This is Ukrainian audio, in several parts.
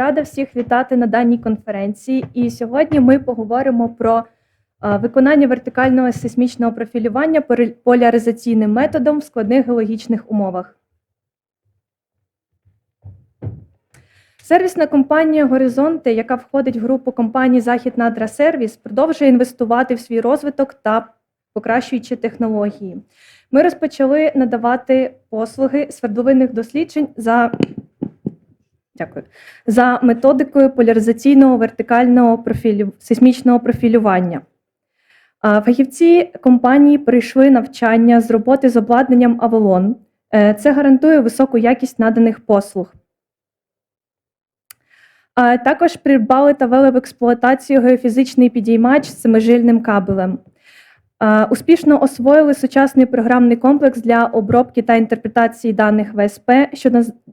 Рада всіх вітати на даній конференції. І сьогодні ми поговоримо про е, виконання вертикального сейсмічного профілювання поляризаційним методом в складних геологічних умовах. Сервісна компанія Горизонти, яка входить в групу компаній Захід Надра Сервіс, продовжує інвестувати в свій розвиток та покращуючи технології. Ми розпочали надавати послуги свердловинних досліджень за Дякую. За методикою поляризаційного вертикального профілю, сейсмічного профілювання. Фахівці компанії пройшли навчання з роботи з обладнанням Avalon. Е, Це гарантує високу якість наданих послуг. Також придбали та ввели в експлуатацію геофізичний підіймач з семижильним кабелем. А, Успішно освоїли сучасний програмний комплекс для обробки та інтерпретації даних ВСП,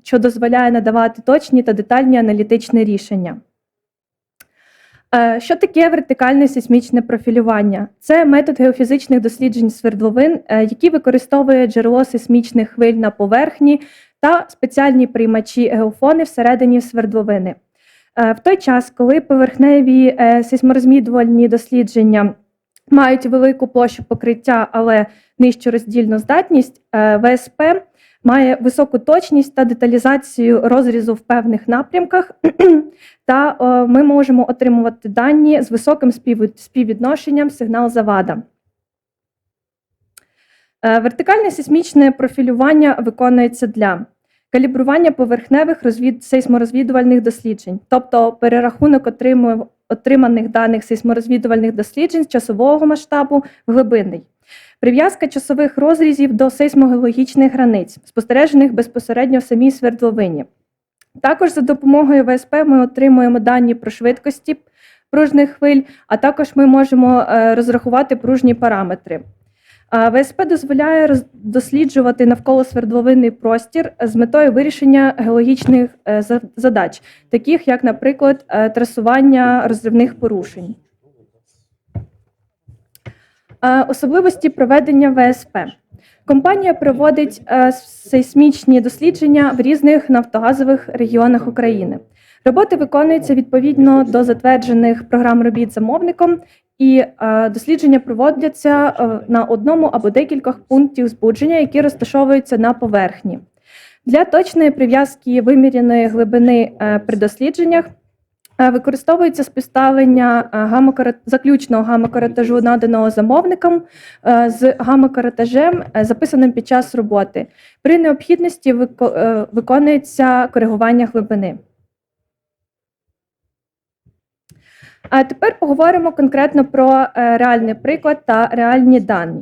що, дозволяє надавати точні та детальні аналітичні рішення. Е, Що таке вертикальне сейсмічне профілювання? Це метод геофізичних досліджень свердловин, е, який використовує джерело сейсмічних хвиль на поверхні та спеціальні приймачі геофони всередині свердловини. Е, В той час, коли поверхневі е, сейсморозмідувальні дослідження мають велику площу покриття, але нижчу роздільну здатність, е, ВСП має високу точність та деталізацію розрізу в певних напрямках, та ми можемо отримувати дані з високим спів- співвідношенням сигнал завада. Е, Вертикальне сейсмічне профілювання виконується для калібрування поверхневих розвід... сейсморозвідувальних досліджень, тобто перерахунок отримує- отриманих даних сейсморозвідувальних досліджень з часового масштабу в глибинний. Прив'язка часових розрізів до сейсмогеологічних границь, спостережених безпосередньо в самій свердловині. Також за допомогою ВСП ми отримуємо дані про швидкості пружних хвиль, а також ми можемо е, розрахувати пружні параметри. ВСП дозволяє досліджувати навколо свердловинний простір з метою вирішення геологічних е, задач, таких як, наприклад, е, трасування розривних порушень. Особливості проведення ВСП. Компанія проводить е, сейсмічні дослідження в різних нафтогазових регіонах України. Роботи виконуються відповідно до затверджених програм робіт замовником, і е, дослідження проводяться е, на одному або декількох пунктів збудження, які розташовуються на поверхні. Для точної прив'язки виміряної глибини е, при дослідженнях е, використовується співставлення е, гамакара- заключного гамакаратажу, наданого замовником, е, з гамакаратажем, е, записаним під час роботи. При необхідності вико- е, виконується коригування глибини. А тепер поговоримо конкретно про е, реальний приклад та реальні дані,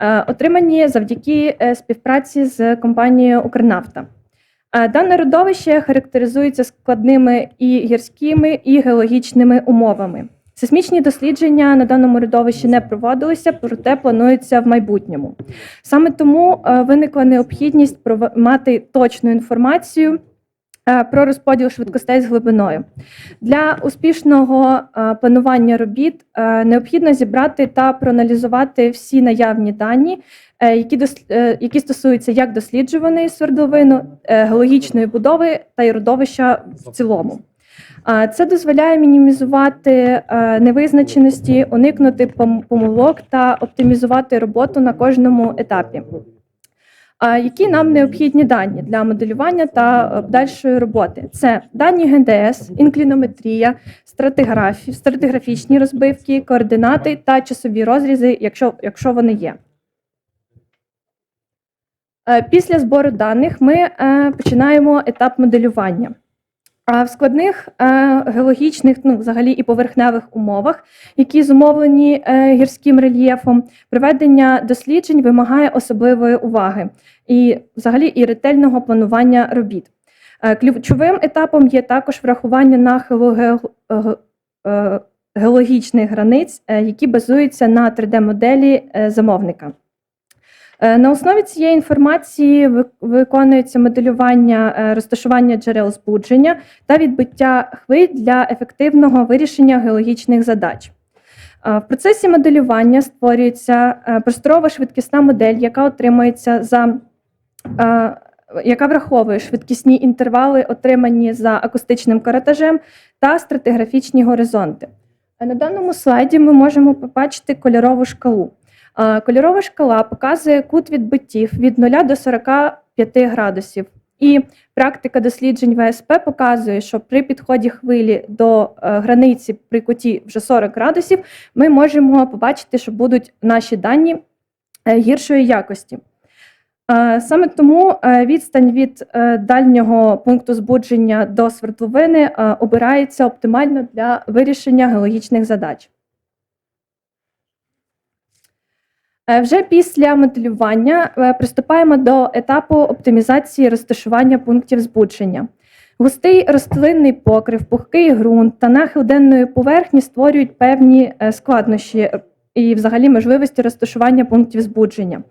е, отримані завдяки е, співпраці з компанією Укрнафта. Дане родовище характеризується складними і гірськими, і геологічними умовами. Сейсмічні дослідження на даному родовищі не проводилися, проте плануються в майбутньому. Саме тому виникла необхідність мати точну інформацію про розподіл швидкостей з глибиною. Для успішного е, планування робіт е, необхідно зібрати та проаналізувати всі наявні дані, е, які, е, стосуються як досліджуваної свердловини, е, геологічної будови та й родовища в цілому. Це дозволяє мінімізувати е, невизначеності, уникнути помилок та оптимізувати роботу на кожному етапі. Які нам необхідні дані для моделювання та е, подальшої роботи? Це дані ГДС, інклінометрія, стратиграфі- стратиграфічні розбивки, координати та часові розрізи, якщо, якщо вони є. Е, Після збору даних ми е, починаємо етап моделювання. А в складних е, геологічних, ну взагалі і поверхневих умовах, які зумовлені е, гірським рельєфом, проведення досліджень вимагає особливої уваги і взагалі і ретельного планування робіт. Е, Ключовим етапом є також врахування нахилу ге- ге- геологічних границь, які базуються на 3D-моделі е, замовника. Е, На основі цієї інформації виконується моделювання е, розташування джерел збудження та відбиття хвиль для ефективного вирішення геологічних задач. Е, В процесі моделювання створюється просторова швидкісна модель, яка отримується за яка враховує швидкісні інтервали, отримані за акустичним каратажем та стратиграфічні горизонти. На даному слайді ми можемо побачити кольорову шкалу. Е, Кольорова шкала показує кут відбиттів від 0 до 45 градусів. І практика досліджень ВСП показує, що при підході хвилі до е, границі при куті вже 40 градусів ми можемо побачити, що будуть наші дані е, гіршої якості. Саме тому відстань від дальнього пункту збудження до свердловини обирається оптимально для вирішення геологічних задач. Е, Вже після моделювання е, приступаємо до етапу оптимізації розташування пунктів збудження. Густий рослинний покрив, пухкий ґрунт та нахил денної поверхні створюють певні е, складнощі е, і взагалі можливості розташування пунктів збудження.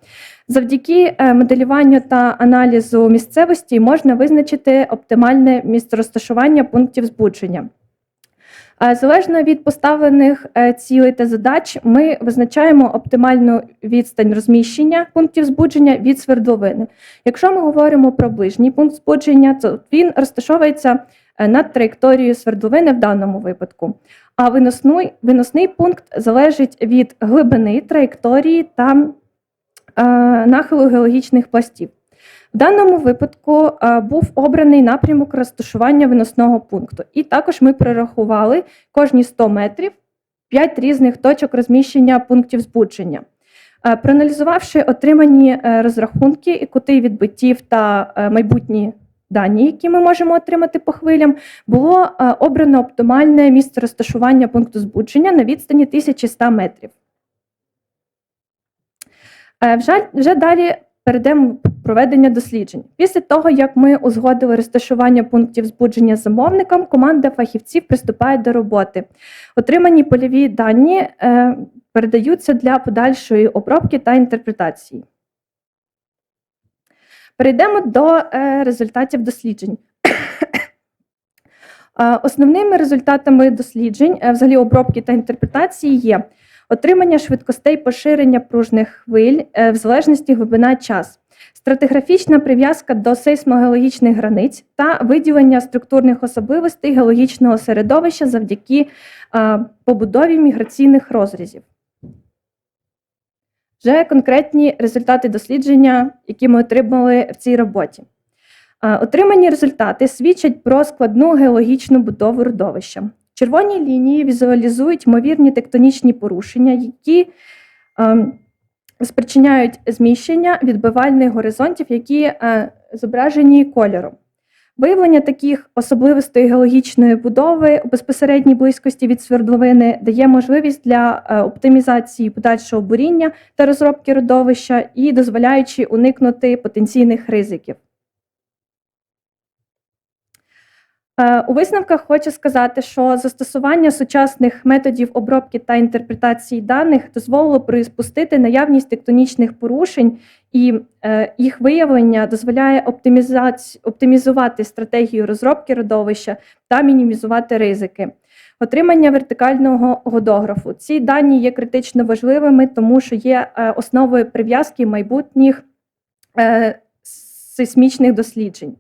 Завдяки е, моделюванню та аналізу місцевості можна визначити оптимальне місцерозташування пунктів збудження. Е, Залежно від поставлених е, цілей та задач, ми визначаємо оптимальну відстань розміщення пунктів збудження від свердловини. Якщо ми говоримо про ближній пункт збудження, то він розташовується е, над траєкторією свердловини в даному випадку. А виносний, виносний пункт залежить від глибини траєкторії та е, нахилу геологічних пластів. В даному випадку е, був обраний напрямок розташування виносного пункту. І також ми прорахували кожні 100 метрів 5 різних точок розміщення пунктів збудження. Е, Проаналізувавши отримані е, розрахунки і кути відбиттів та майбутні дані, які ми можемо отримати по хвилям, було обрано оптимальне місце розташування пункту збудження на відстані 1100 метрів. Вже, далі перейдемо проведення досліджень. Після того, як ми узгодили розташування пунктів збудження з замовником, команда фахівців приступає до роботи. Отримані польові дані е, передаються для подальшої обробки та інтерпретації. Перейдемо до е, результатів досліджень. Е, Основними результатами досліджень, е, взагалі обробки та інтерпретації є отримання швидкостей поширення пружних хвиль е, в залежності глибина час, стратиграфічна прив'язка до сейсмогеологічних границь та виділення структурних особливостей геологічного середовища завдяки побудові міграційних розрізів. Вже конкретні результати дослідження, які ми отримали в цій роботі. Отримані результати свідчать про складну геологічну будову родовища. Червоні лінії візуалізують ймовірні тектонічні порушення, які е, спричиняють зміщення відбивальних горизонтів, які е, зображені кольором. Виявлення таких особливостей геологічної будови у безпосередній близькості від свердловини дає можливість для е, оптимізації подальшого буріння та розробки родовища і дозволяючи уникнути потенційних ризиків. Е, У висновках хочу сказати, що застосування сучасних методів обробки та інтерпретації даних дозволило приспустити наявність тектонічних порушень, і е, їх виявлення дозволяє оптимізувати стратегію розробки родовища та мінімізувати ризики. Отримання вертикального годографу. Ці дані є критично важливими, тому що є е, основою прив'язки майбутніх е, сейсмічних досліджень.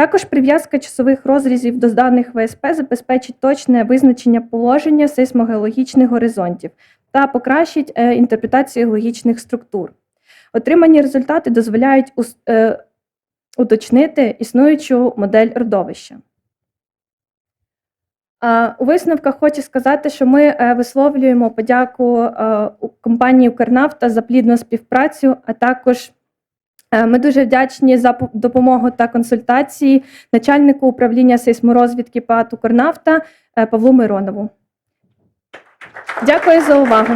Також прив'язка часових розрізів до даних ВСП забезпечить точне визначення положення сейсмогеологічних горизонтів та покращить е, інтерпретацію геологічних структур. Отримані результати дозволяють е, уточнити існуючу модель родовища. У висновках хочу сказати, що ми е, висловлюємо подяку компанії «Укрнафта» за плідну співпрацю, а також Ми дуже вдячні за допомогу та консультації начальнику управління сейсморозвідки ПАТ «Укрнафта» е, Павлу Миронову. Дякую за увагу.